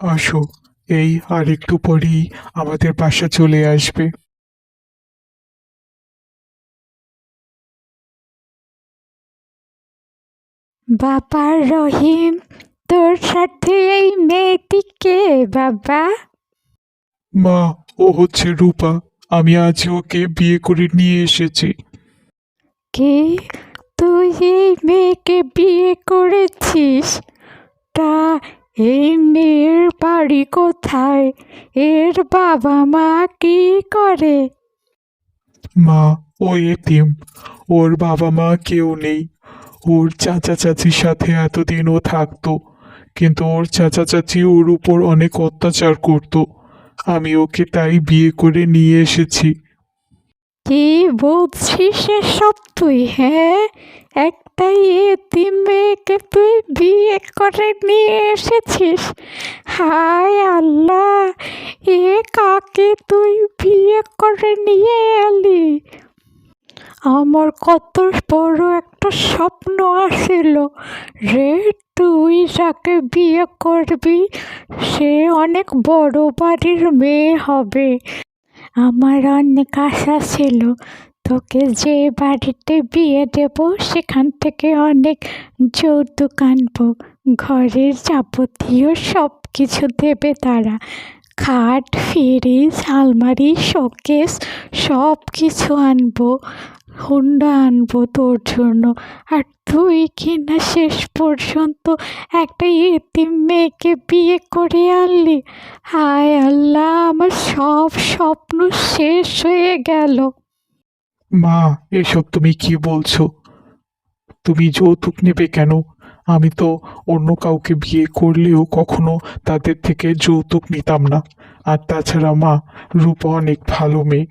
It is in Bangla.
আসো এই আর একটু পরেই আমাদের বাসা চলে আসবে। বাবা রহিম তোর সাথে এই মেয়েটিকে বাবা? মা ও হচ্ছে রূপা। আমি আজ ওকে বিয়ে করে নিয়ে এসেছি। কে? তুই এই মেয়েকে বিয়ে করেছিস? তা এই মেয়ের বাড়ি কোথায়? এর বাবা মা কি করে? মা ও এতিম ওর বাবা মা কেউ নেই। ওর চাচা চাচির সাথে এতদিন ও থাকতো কিন্তু ওর চাচা চাচি ওর উপর অনেক অত্যাচার করতো। আমি ওকে তাই বিয়ে করে নিয়ে এসেছি। কি বলছিস সব তুই হ্যাঁ? একটাই এতিম বিয়ে করে নিয়ে এসেছিস? হায় আল্লাহ, এ কাকে তুই বিয়ে করে নিয়ে এলি? আমার কত বড় একটা স্বপ্ন আসিল রে, তুই যাকে বিয়ে করবি, সে অনেক বড় বাড়ির মেয়ে হবে। আমার অনেক আশা ছিল তোকে যে বাড়িতে বিয়ে দেব, সেখান থেকে অনেক যৌতুক আনব। ঘরের যাবতীয় সব কিছু দেবে তারা। খাট, ফ্রিজ, আলমারি, শোকেস সব কিছু আনব। হুন্ডা আনব তোর জন্য। আর তুই কিনা শেষ পর্যন্ত একটা এতিম মেয়েকে বিয়ে করে আনলি? হায় আল্লাহ, আমার সব স্বপ্ন শেষ হয়ে গেল। মা, এসব তুমি কি বলছো? তুমি যৌতুক নেবে কেন? আমি তো অন্য কাউকে বিয়ে করলেও কখনো তাদের থেকে যৌতুক নিতাম না। আর তাছাড়া মা, রূপা অনেক ভালো মেয়ে।